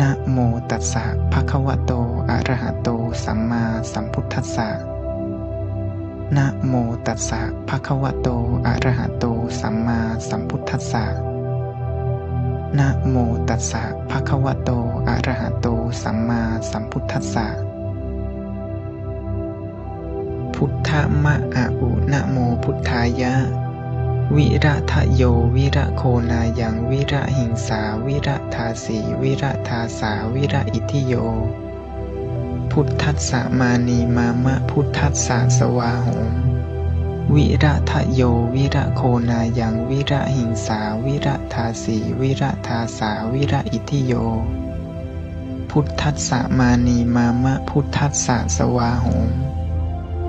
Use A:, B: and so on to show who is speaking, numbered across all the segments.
A: นะโมตัสสะภะคะวะโต อะระหะโต สัมมาสัมพุทธัสสะ นะโมตัสสะภะคะวะโต อะระหะโต สัมมาสัมพุทธัสสะ นะโมตัสสะภะคะวะโต อะระหะโต สัมมาสัมพุทธัสสะ พุทธมะอะอุนะโมพุทธายะ วิระทะโย วิระโคนายัง วิระหิงสา วิระทาสี วิระทาสา วิระอิทิโย พุทธัสสะมานีมามะพุทธัสสะสวาหมวิระทะโย วิระโคนายัง วิระหิงสา วิระทาสี วิระทาสา วิระอิทิโย พุทธัสสะมานีมามะพุทธัสสะสวาหม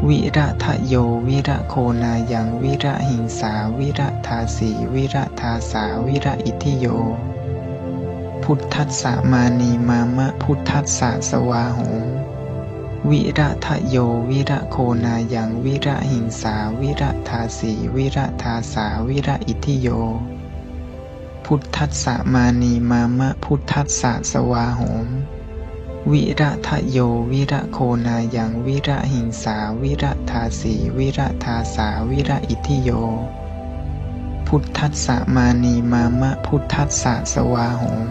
A: วิระทะโยวิระโคนายังวิระหิงสาวิระทาสีวิระทาสาวิระอิทิโย พุทธัสสะมานีมามะพุทธัสสะสวาโหมวิระทะโยวิระโคนายังวิระหิงสาวิระทาสีวิระทาสาวิระอิทิโย พุทธัสสะมานีมามะพุทธัสสะสวาโหม วิระทะโย วิระโคนายังวิระหิงสา วิระทาสี วิระทาสา วิระอิทิโย พุทธัสสะมานีมามะพุทธัสสะสวาโหม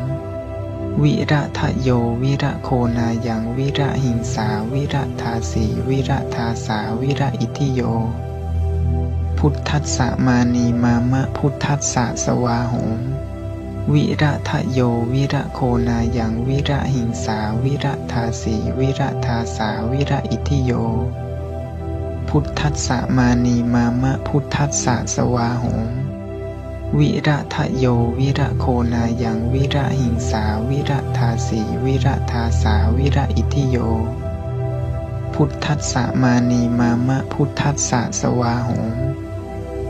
A: วิระทะโย วิระโคนายังวิระหิงสา วิระทาสี วิระทาสา วิระอิทิโย พุทธัสสะมานีมามะพุทธัสสะสวาโหม วิระทะโย วิระโคนายังวิระหิงสา วิระทาสีวิระทาสา วิระอิทิโย พุทธัสสะมานีมามะพุทธัสสะสวาโหมวิระทะโย วิระโคนายังวิระหิงสา วิระทาสีวิระทาสา วิระอิทิโย พุทธัสสะมานีมามะพุทธัสสะสวาโหม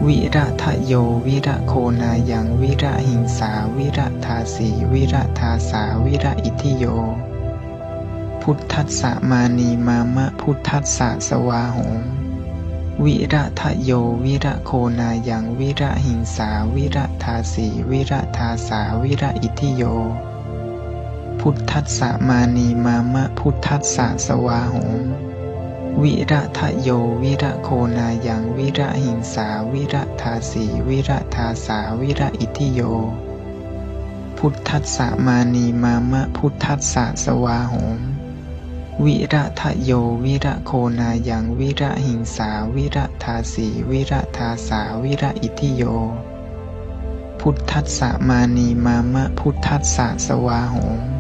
A: วิระทะโย วิระโคนายัง วิระหิงสา วิระทาสี วิระทาสา วิระอิทิโย พุทธัสสะมานีมามะ พุทธัสสะสวาโหมวิระทะโย วิระโคนายัง วิระหิงสา วิระทาสี วิระทาสา วิระอิทิโย พุทธัสสะมานีมามะ พุทธัสสะสวาโหม วิระทะโย วิระโคนายังวิระหิงสา วิระทาสี วิระทาสา วิระอิทิโย พุทธัสสะมานีมามะพุทธัสสะสวาโหม วิระทะโย วิระโคนายังวิระหิงสา วิระทาสี วิระทาสา วิระอิทิโย พุทธัสสะมานีมามะพุทธัสสะสวาโหม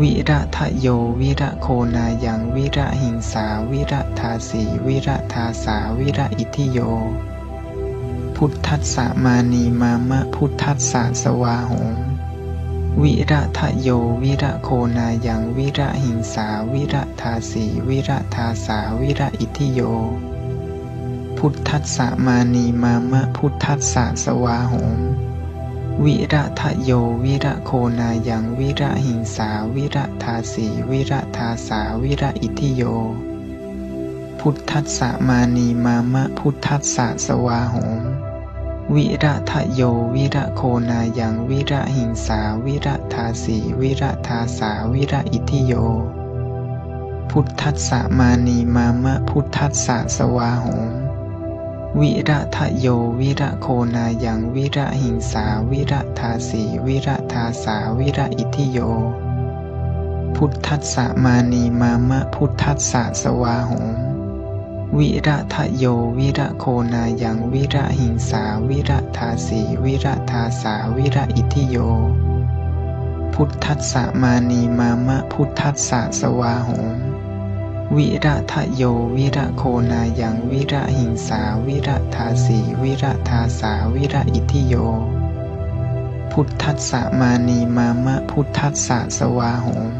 A: วิระทะโย วิระโคนายัง วิระหิงสา วิระทาสี วิระทาสา วิระอิทิโย พุทธัสสะมานีมามะพุทธัสสะสวาโหมวิระทะโย วิระโคนายัง วิระหิงสา วิระทาสี วิระทาสา วิระอิทิโย พุทธัสสะมานีมามะพุทธัสสะสวาโหม วิระทะโยวิระโคนายังวิระหิงสาวิระทาสีวิระทาสาวิระอิทิโย พุทธัสสะมานีมามะพุทธัสสะสวาโหมวิระทะโยวิระโคนายังวิระหิงสาวิระทาสีวิระทาสาวิระอิทิโย พุทธัสสะมานีมามะพุทธัสสะสวาโหม วิระทะโยวิระโคนายังวิระหิงสาวิระทาสีวิระทาสาวิระอิทิโย พุทธัสสะมานีมามะพุทธัสสะสวาโหมวิระทะโยวิระโคนายังวิระหิงสาวิระทาสีวิระทาสาวิระอิทิโย พุทธัสสะมานีมามะพุทธัสสะสวาโหม วิระทะโย วิระโคนายังวิระหิงสา วิระทาสี วิระทาสา วิระอิทิโย พุทธัสสะมานีมามะพุทธัสสะสวาโหม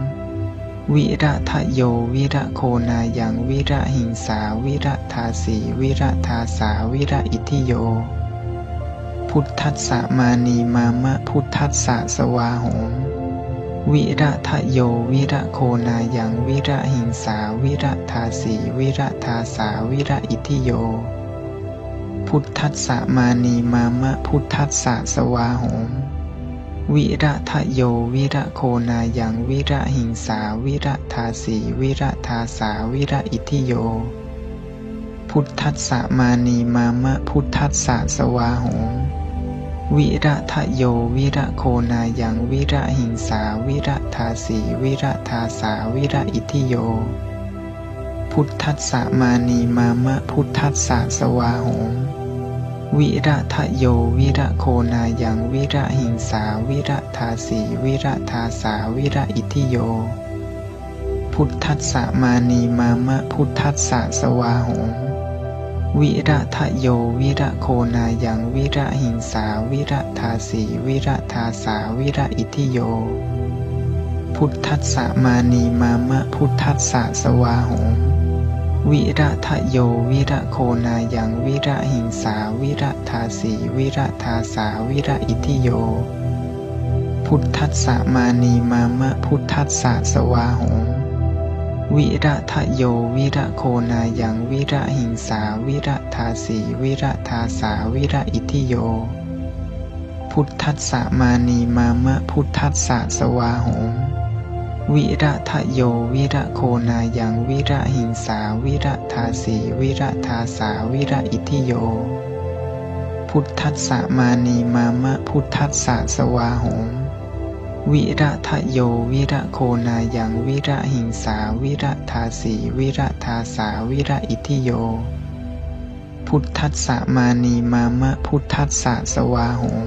A: วิระทะโย วิระโคนายังวิระหิงสา วิระทาสี วิระทาสา วิระอิทิโย พุทธัสสะมานีมามะพุทธัสสะสวาโหม วิระทะโยวิระโคนายังวิระหิงสาวิระทาสีวิระทาสาวิระอิทิโย พุทธัสสะมานีมามะพุทธัสสะสวาโหม วิระทะโยวิระโคนายังวิระหิงสาวิระทาสีวิระทาสาวิระอิทิโย พุทธัสสะมานีมามะพุทธัสสะสวาหง วิระทะโย วิระโคนายัง วิระหิงสา วิระทาสี วิระทาสา วิระอิทิโย พุทธัสสะมานีมามะพุทธัสสะสวาหงวิระทะโย วิระโคนายัง วิระหิงสา วิระทาสี วิระทาสา วิระอิทิโย พุทธัสสะมานีมามะพุทธัสสะสวาหง วิระทะโยวิระโคนายังวิระหิงสาวิระทาสีวิระทาสาวิระอิทิโย พุทธัสสะมานีมามะพุทธัสสะสวาหงวิระทะโยวิระโคนายังวิระหิงสาวิระทาสีวิระทาสาวิระอิทิโย พุทธัสสะมานีมามะพุทธัสสะสวาหง วิระทะโยวิระโคนายังวิระหิงสาวิระทาสีวิระทาสาวิระอิทิโย พุทธัสสะมานีมามะพุทธัสสะสวาหงวิระทะโยวิระโคนายังวิระหิงสาวิระทาสีวิระทาสาวิระอิทิโย พุทธัสสะมานีมามะพุทธัสสะสวาหง วิระทะโยวิระโคนายังวิระหิงสาวิระทาสีวิระทาสาวิระอิทิโย พุทธัสสะมานีมามะพุทธัสสะสวาหง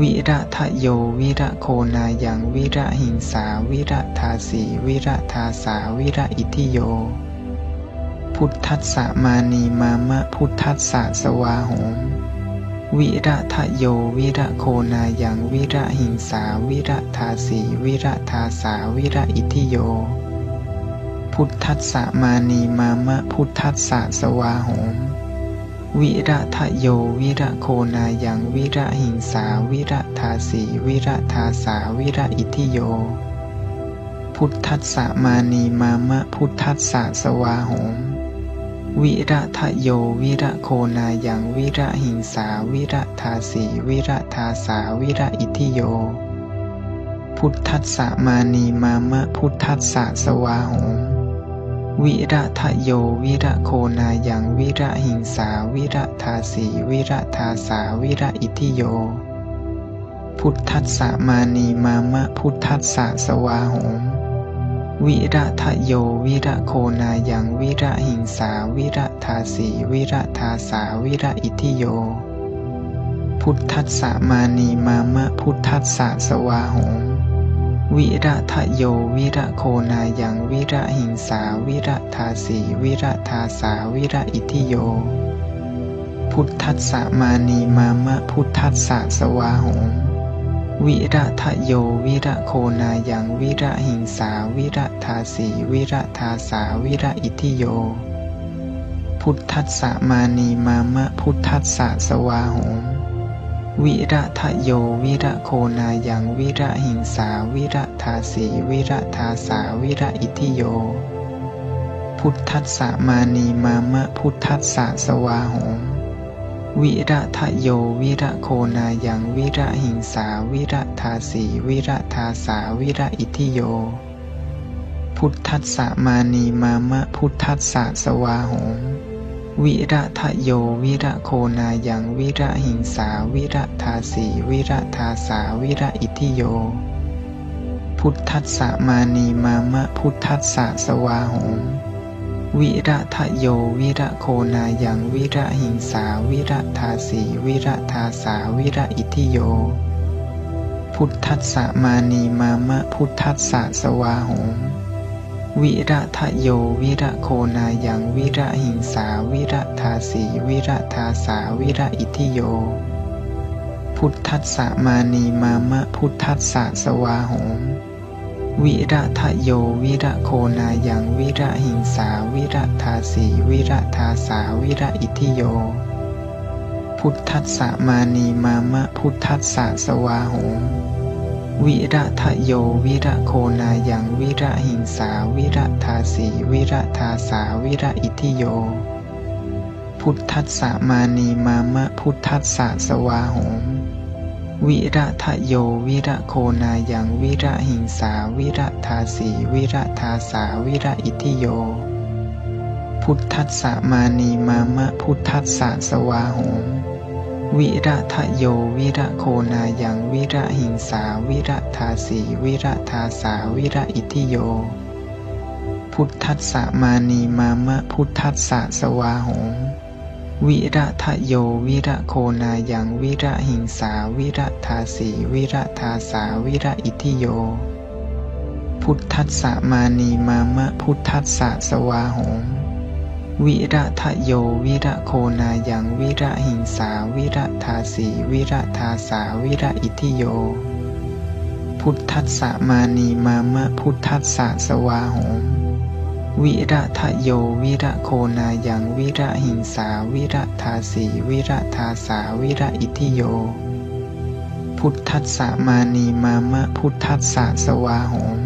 A: วิระทะโยวิระโคนายังวิระหิงสาวิระทาสีวิระทาสาวิระอิทิโย พุทธัสสะมานีมามะพุทธัสสะสวาหง วิระทะโย วิระโคนายังวิระหิงสา วิระทาสี วิระทาสา วิระอิทิโย พุทธัสสะมานีมามะพุทธัสสะสวาหงวิระทะโย วิระโคนายังวิระหิงสา วิระทาสี วิระทาสา วิระอิทิโย พุทธัสสะมานีมามะพุทธัสสะสวาหง วิระทะโยวิระโคนายังวิระหิงสาวิระทาสีวิระทาสาวิระอิทิโย พุทธัสสะมานีมามะพุทธัสสะสวาหงวิระทะโยวิระโคนายังวิระหิงสาวิระทาสีวิระทาสาวิระอิทิโย พุทธัสสะมานีมามะพุทธัสสะสวาหง วิระทะโย วิระโคนายังวิระหิงสา วิระทาสีวิระทาสา วิระอิทิโย พุทธัสสะมานีมามะพุทธัสสะสวาหงวิระทะโย วิระโคนายังวิระหิงสา วิระทาสีวิระทาสา วิระอิทิโย พุทธัสสะมานีมามะพุทธัสสะสวาหง วิระทะโยวิระโคนายังวิระหิงสาวิระทาสีวิระทาสาวิระอิทิโย พุทธัสสะมานีมามะพุทธัสสะสวาหงวิระทะโยวิระโคนายังวิระหิงสาวิระทาสีวิระทาสาวิระอิทิโย พุทธัสสะมานีมามะพุทธัสสะสวาหง วิระทะโย วิระโคนายัง วิระหิงสา วิระทาสี วิระทาสา วิระอิทิโย พุทธัสสะมานีมามะ พุทธัสสะสวาหงวิระทะโย วิระโคนายัง วิระหิงสา วิระทาสี วิระทาสา วิระอิทิโย พุทธัสสะมานีมามะ พุทธัสสะสวาหง วิระทะโย วิระโคนายัง วิระหิงสา วิระทาสี วิระทาสา วิระอิทิโย พุทธัสสะมานีมามะพุทธัสสะสวาหงวิระทะโย วิระโคนายัง วิระหิงสา วิระทาสี วิระทาสา วิระอิทิโย พุทธัสสะมานีมามะพุทธัสสะสวาหง วิระทะโยวิระโคนายังวิระหิงสาวิระทาสีวิระทาสาวิระอิทิโย พุทธัสสะมานีมามะพุทธัสสะสวาหงวิระทะโยวิระโคนายังวิระหิงสาวิระทาสีวิระทาสาวิระอิทิโย พุทธัสสะมานีมามะพุทธัสสะสวาหง วิระทะโย วิระโคนายังวิระหิงสา วิระทาสี วิระทาสา วิระอิทิโย พุทธัสสะมานีมามะพุทธัสสะสวาโหมวิระทะโย วิระโคนายังวิระหิงสา วิระทาสี วิระทาสา วิระอิทิโย พุทธัสสะมานีมามะพุทธัสสะสวาโหม วิระทะโย วิระโคนายังวิระหิงสา วิระทาสี วิระทาสา วิระอิทิโย พุทธัสสะมานีมามะพุทธัสสะสวาโหมวิระทะโย วิระโคนายังวิระหิงสา วิระทาสี วิระทาสา วิระอิทิโย พุทธัสสะมานีมามะพุทธัสสะสวาโหม วิระทะโยวิระโคนายังวิระหิงสาวิระทาสีวิระทาสาวิระอิทิโย พุทธัสสะมานีมามะพุทธัสสะสวาโหม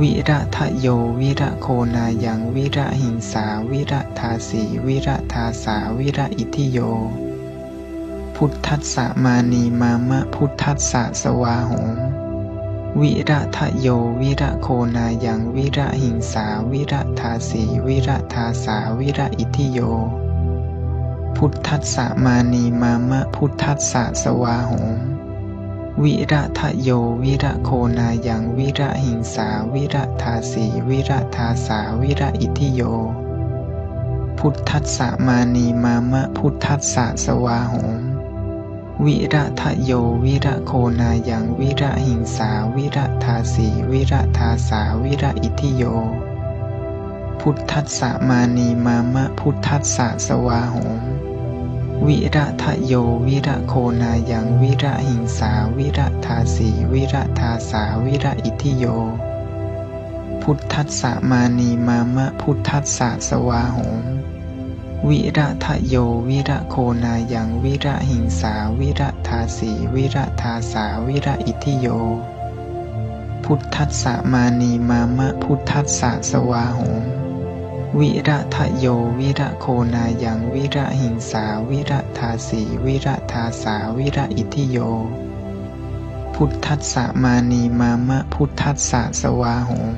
A: วิระทะโยวิระโคนายังวิระหิงสาวิระทาสีวิระทาสาวิระอิทิโย พุทธัสสะมานีมามะพุทธัสสะสวาโหม วิระทะโย วิระโคนายัง วิระหิงสา วิระทาสีวิระทาสา วิระอิทิโย พุทธัสสะมานีมามะพุทธัสสะสวาโหม วิระทะโย วิระโคนายัง วิระหิงสา วิระทาสีวิระทาสา วิระอิทิโย พุทธัสสะมานีมามะพุทธัสสะสวาโหม วิระทะโยวิระโคนายังวิระหิงสาวิระทาสีวิระทาสาวิระอิทิโย พุทธัสสะมานีมามะพุทธัสสะสวาโหมวิระทะโยวิระโคนายังวิระหิงสาวิระทาสีวิระทาสาวิระอิทิโย พุทธัสสะมานีมามะพุทธัสสะสวาโหม วิระทะโย วิระโคนายังวิระหิงสา วิระทาสี วิระทาสา วิระอิทิโย พุทธัสสะมานีมามะพุทธัสสะสวาโหมวิระทะโย วิระโคนายังวิระหิงสา วิระทาสี วิระทาสา วิระอิทิโย พุทธัสสะมานีมามะพุทธัสสะสวาโหม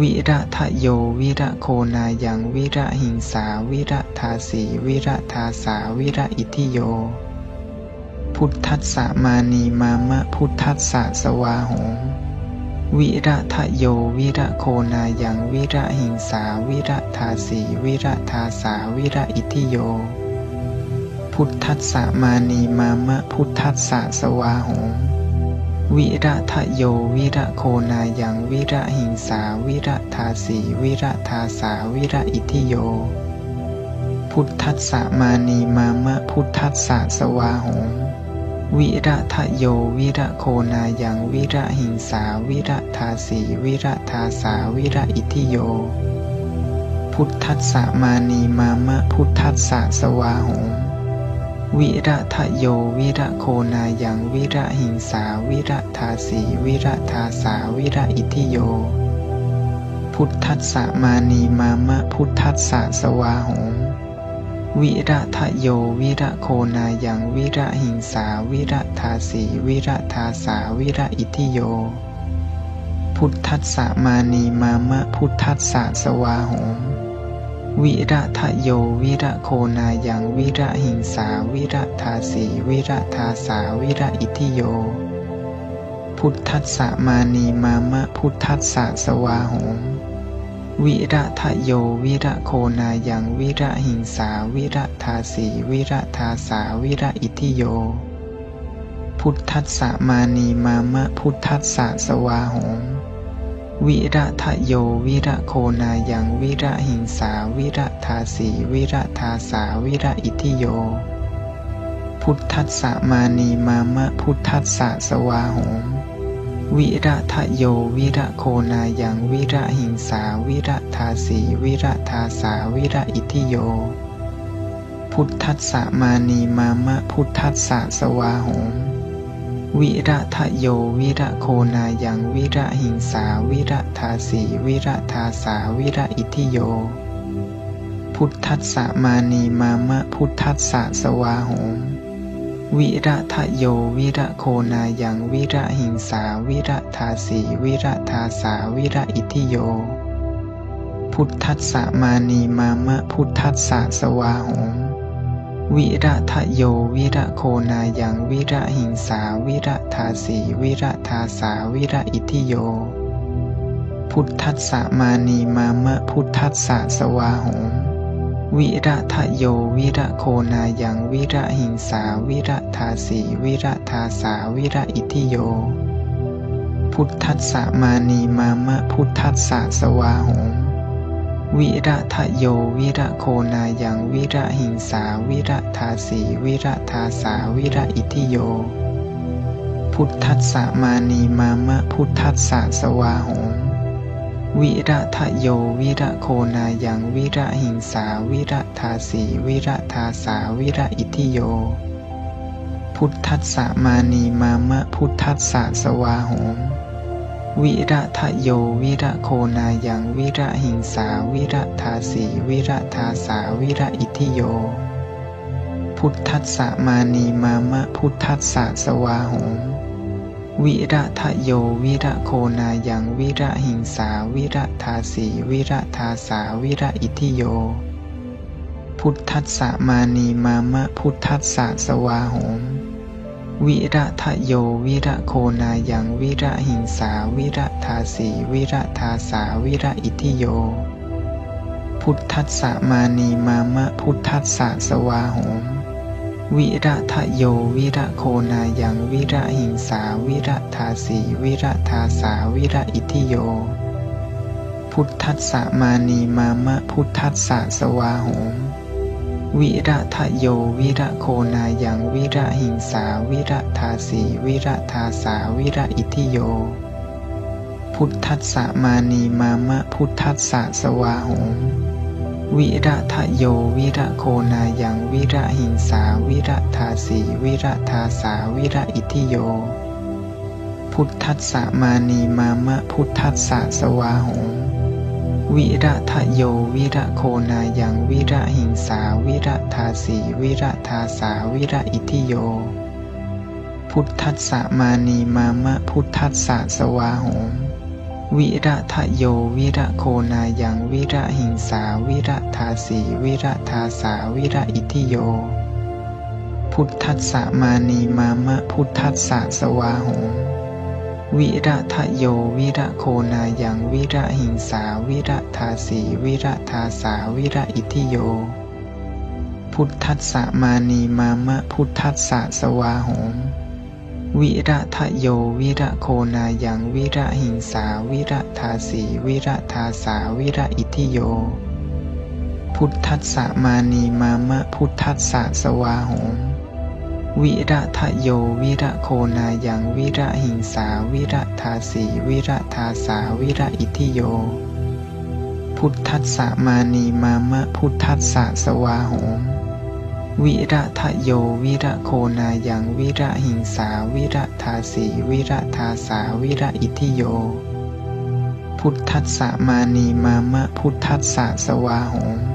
A: วิระทะโยวิระโคนายังวิระหิงสาวิระทาสีวิระทาสาวิระอิทิโย พุทธัสสะมานีมามะพุทธัสสะสวาโหมวิระทะโยวิระโคนายังวิระหิงสาวิระทาสีวิระทาสาวิระอิทิโย พุทธัสสะมานีมามะพุทธัสสะสวาโหม วิระทะโยวิระโคนายังวิระหิงสาวิระทาสีวิระทาสาวิระอิทิโย พุทธัสสะมานีมามะพุทธัสสะสวาโหมวิระทะโยวิระโคนายังวิระหิงสาวิระทาสีวิระทาสาวิระอิทิโย พุทธัสสะมานีมามะพุทธัสสะสวาโหม วิระทะโย วิระโคนายัง วิระหิงสา วิระทาสี วิระทาสา วิระอิทิโย พุทธัสสะมานีมามะพุทธัสสะสวาโหมวิระทะโย วิระโคนายัง วิระหิงสา วิระทาสี วิระทาสา วิระอิทิโย พุทธัสสะมานีมามะพุทธัสสะสวาโหม วิระทะโยวิระโคนายังวิระหิงสาวิระทาสีวิระทาสาวิระอิทิโย พุทธัสสะมานีมามะพุทธัสสะสวาโหมวิระทะโยวิระโคนายังวิระหิงสาวิระทาสีวิระทาสาวิระอิทิโย พุทธัสสะมานีมามะพุทธัสสะสวาโหม วิระทะโย วิระโคนายังวิระหิงสา วิระทาสี วิระทาสา วิระอิทิโย พุทธัสสะมานีมามะพุทธัสสะสวาโหม วิระทะโย วิระโคนายังวิระหิงสา วิระทาสี วิระทาสา วิระอิทิโย พุทธัสสะมานีมามะพุทธัสสะสวาโหม วิระทะโยวิระโคนายังวิระหิงสาวิระทาสีวิระทาสาวิระอิทิโย พุทธัสสะมานีมามะพุทธัสสะสวาโหมวิระทะโยวิระโคนายังวิระหิงสาวิระทาสีวิระทาสาวิระอิทิโย พุทธัสสะมานีมามะพุทธัสสะสวาหง วิระทะโย วิระโคนายัง วิระหิงสา วิระทาสี วิระทาสา วิระอิทิโย พุทธัสสะมานีมามะพุทธัสสะสวาหงวิระทะโย วิระโคนายัง วิระหิงสา วิระทาสี วิระทาสา วิระอิทิโย พุทธัสสะมานีมามะพุทธัสสะสวาหง วิระทะโย วิระโคนายัง วิระหิงสา วิระทาสี วิระทาสา วิระอิทิโย พุทธัสสะมานีมามะพุทธัสสะสวาหงวิระทะโย วิระโคนายัง วิระหิงสา วิระทาสี วิระทาสา วิระอิทิโย พุทธัสสะมานีมามะพุทธัสสะสวาหง วิระทะโยวิระโคนายังวิระหิงสาวิระทาสีวิระทาสาวิระอิทิโย พุทธัสสะมานีมามะพุทธัสสะสวาหงวิระทะโยวิระโคนายังวิระหิงสาวิระทาสีวิระทาสาวิระอิทิโย พุทธัสสะมานีมามะพุทธัสสะสวาหง วิระทะโยวิระโคนายังวิระหิงสาวิระทาสีวิระทาสาวิระอิทิโย พุทธัสสะมานีมามะพุทธัสสะสวาหงวิระทะโยวิระโคนายังวิระหิงสาวิระทาสีวิระทาสาวิระอิทิโย พุทธัสสะมานีมามะพุทธัสสะสวาหง วิระทะโยวิระโคนายังวิระหิงสาวิระทาสีวิระทาสาวิระอิทิโย พุทธัสสะมานีมามะพุทธัสสะสวาหงวิระทะโยวิระโคนายังวิระหิงสาวิระทาสีวิระทาสาวิระอิทิโย พุทธัสสะมานีมามะพุทธัสสะสวาหง วิระทะโย วิระโคนายังวิระหิงสา วิระทาสีวิระทาสา วิระอิทิโย พุทธัสสะมานีมามะพุทธัสสะสวาหงวิระทะโย วิระโคนายังวิระหิงสา วิระทาสีวิระทาสา วิระอิทิโย พุทธัสสะมานีมามะพุทธัสสะสวาหง วิระทะโย วิระโคนายังวิระหิงสา วิระทาสีวิระทาสา วิระอิทิโย พุทธัสสะมานีมามะพุทธัสสะสวาหงวิระทะโย วิระโคนายังวิระหิงสา วิระทาสีวิระทาสา วิระอิทิโย พุทธัสสะมานีมามะพุทธัสสะสวาหง วิระทะโยวิระโคนายังวิระหิงสาวิระทาสีวิระทาสาวิระอิทิโย พุทธัสสะมานีมามะพุทธัสสะสวาหงวิระทะโยวิระโคนายังวิระหิงสาวิระทาสีวิระทาสาวิระอิทิโย พุทธัสสะมานีมามะพุทธัสสะสวาหง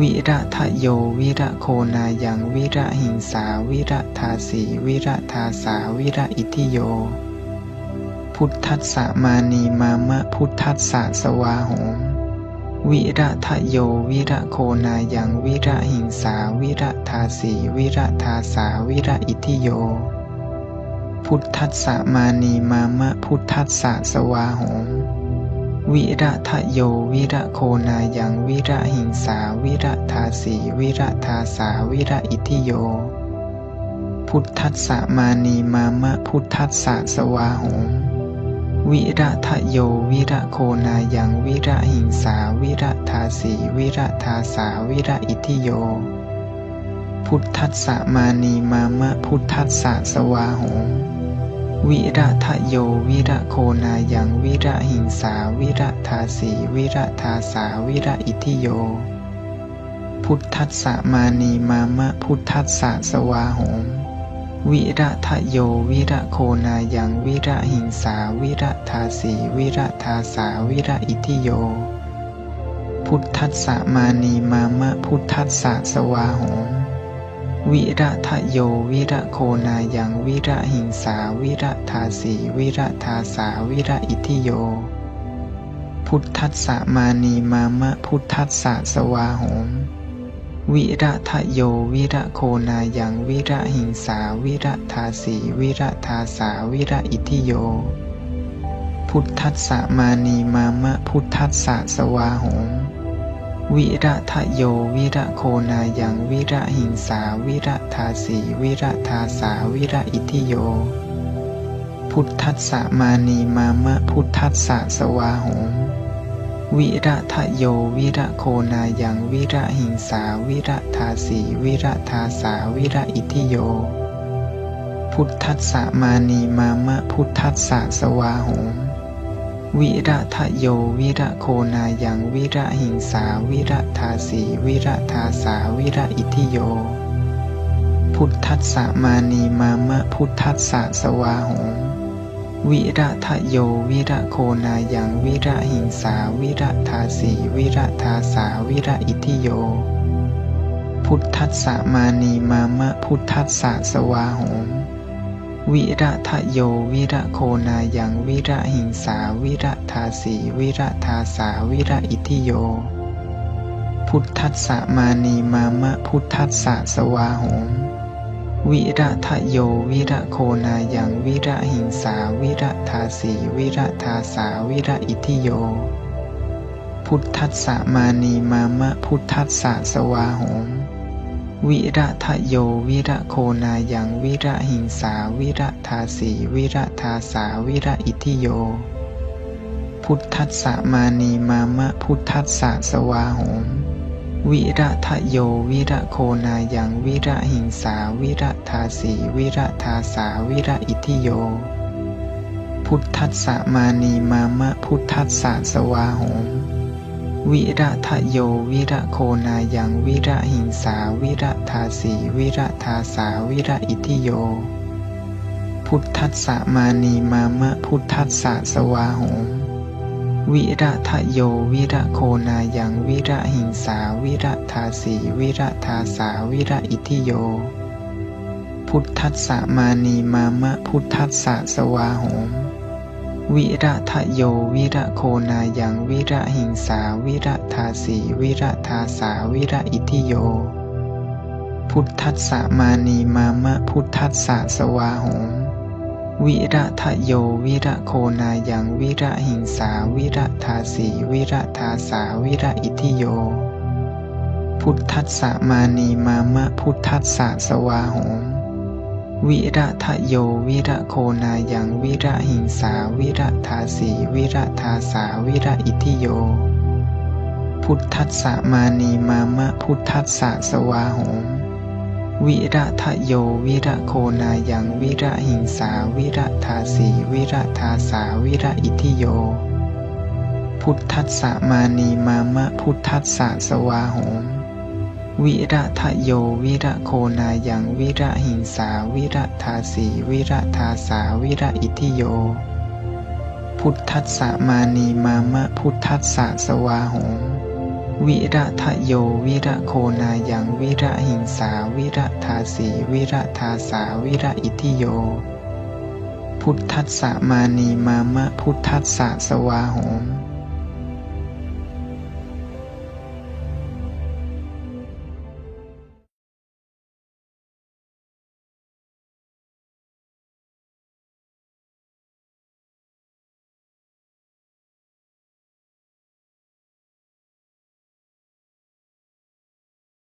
A: วิระทะโยวิระโคนายังวิระหิงสาวิระทาสีวิระทาสาวิระอิทิโย พุทธัสสะมานีมามะพุทธัสสะสวาหงวิระทะโยวิระโคนายังวิระหิงสาวิระทาสีวิระทาสาวิระอิทิโย พุทธัสสะมานีมามะพุทธัสสะสวาหง วิระทะโย วิระโคนายัง วิระหิงสา วิระทาสี วิระทาสา วิระอิทิโย พุทธัสสะมานีมามะพุทธัสสะสวาหงวิระทะโย วิระโคนายัง วิระหิงสา วิระทาสี วิระทาสา วิระอิทิโย พุทธัสสะมานีมามะพุทธัสสะสวาหง วิระทะโยวิระโคนายังวิระหิงสาวิระทาสีวิระทาสาวิระอิทิโย พุทธัสสะมานีมามะพุทธัสสะสวาหงวิระทะโยวิระโคนายังวิระหิงสาวิระทาสีวิระทาสาวิระอิทิโย พุทธัสสะมานีมามะพุทธัสสะสวาหง วิระทะโยวิระโคนายังวิระหิงสาวิระทาสีวิระทาสาวิระอิทิโย พุทธัสสะมานีมามะพุทธัสสะสวาโหม วิระทะโยวิระโคนายังวิระหิงสาวิระทาสีวิระทาสาวิระอิทิโย พุทธัสสะมานีมามะพุทธัสสะสวาโหม วิระทะโย วิระโคนายัง วิระหิงสา วิระทาสี วิระทาสา วิระอิทิโย พุทธัสสะมานีมามะพุทธัสสะสวาโหมวิระทะโย วิระโคนายัง วิระหิงสา วิระทาสี วิระทาสา วิระอิทิโย พุทธัสสะมานีมามะพุทธัสสะสวาโหม วิระทะโยวิระโคนายังวิระหิงสาวิระทาสีวิระทาสาวิระอิทิโย พุทธัสสะมานีมามะพุทธัสสะสวาโหมวิระทะโยวิระโคนายังวิระหิงสาวิระทาสีวิระทาสาวิระอิทิโยพุทธัสสะมานีมามะพุทธัสสะสวาโหม วิระทะโยวิระโคนายังวิระหิงสาวิระทาสีวิระทาสาวิระอิทิโย พุทธัสสะมานีมามะพุทธัสสะสวาโหม วิระทะโยวิระโคนายังวิระหิงสาวิระทาสีวิระทาสาวิระอิทิโย พุทธัสสะมานีมามะพุทธัสสะสวาโหม วิระทะโยวิระโคนายังวิระหิงสาวิระทาสีวิระทาสาวิระอิทิโย พุทธัสสะมานีมามะพุทธัสสะสวาโหม วิระทะโยวิระโคนายังวิระหิงสาวิระทาสีวิระทาสาวิระอิทิโย พุทธัสสะมานีมามะพุทธัสสะสวาโหม วิระทะโย วิระโคนายังวิระหิงสา วิระทาสี วิระทาสา วิระอิทิโย พุทธัสสะมานีมามะพุทธัสสะสวาโหมวิระทะโย วิระโคนายังวิระหิงสา วิระทาสี วิระทาสา วิระอิทิโย พุทธัสสะมานีมามะพุทธัสสะสวาโหม วิระทะโยวิระโคนายังวิระหิงสาวิระทาสีวิระทาสาวิระอิทิโย พุทธัสสะมานีมามะพุทธัสสะสวาโหมวิระทะโยวิระโคนายังวิระหิงสาวิระทาสีวิระทาสาวิระอิทิโย พุทธัสสะมานีมามะพุทธัสสะสวาโหม วิระทะโยวิระโคนายังวิระหิงสาวิระทาสีวิระทาสาวิระอิทิโย พุทธัสสะมานีมามะพุทธัสสะสวาโหม วิระทะโยวิระโคนายังวิระหิงสาวิระทาสีวิระทาสาวิระอิทิโย พุทธัสสะมานีมามะพุทธัสสะสวาโหม วิระทะโย วิระโคนายัง วิระหิงสา วิระทาสี วิระทาสา วิระอิทิโย พุทธัสสะมานีมามะพุทธัสสะสวาโหมวิระทะโย วิระโคนายัง วิระหิงสา วิระทาสี วิระทาสา วิระอิทิโย พุทธัสสะมานีมามะพุทธัสสะสวาโหม